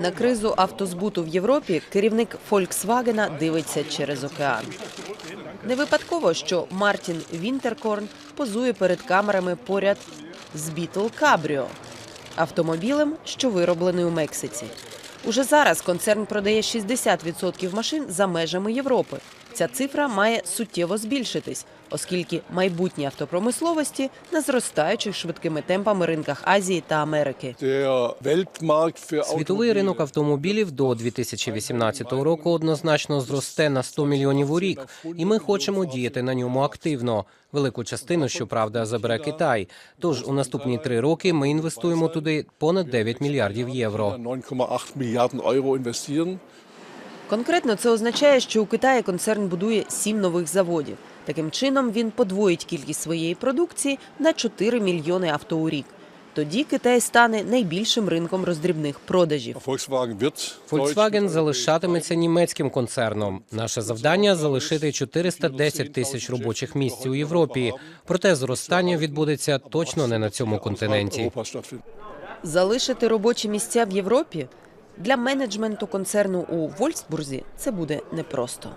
На кризу автозбуту в Європі керівник Фольксвагена дивиться через океан. Не випадково, що Мартін Вінтеркорн позує перед камерами поряд з Бітл Кабріо автомобілем, що вироблений у Мексиці. Уже зараз концерн продає 60% машин за межами Європи. Ця цифра має суттєво збільшитись, оскільки майбутнє автопромисловості на зростаючих швидкими темпами ринках Азії та Америки. Світовий ринок автомобілів до 2018 року однозначно зросте на 100 мільйонів у рік, і ми хочемо діяти на ньому активно. Велику частину, щоправда, забере Китай. Тож у наступні три роки ми інвестуємо туди понад 9 мільярдів євро. Конкретно це означає, що у Китаї концерн будує сім нових заводів. Таким чином він подвоїть кількість своєї продукції на 4 мільйони авто у рік. Тоді Китай стане найбільшим ринком роздрібних продажів. Volkswagen залишатиметься німецьким концерном. Наше завдання залишити 410 тисяч робочих місць у Європі. Проте зростання відбудеться точно не на цьому континенті. Залишити робочі місця в Європі для менеджменту концерну у Вольсбурзі це буде непросто.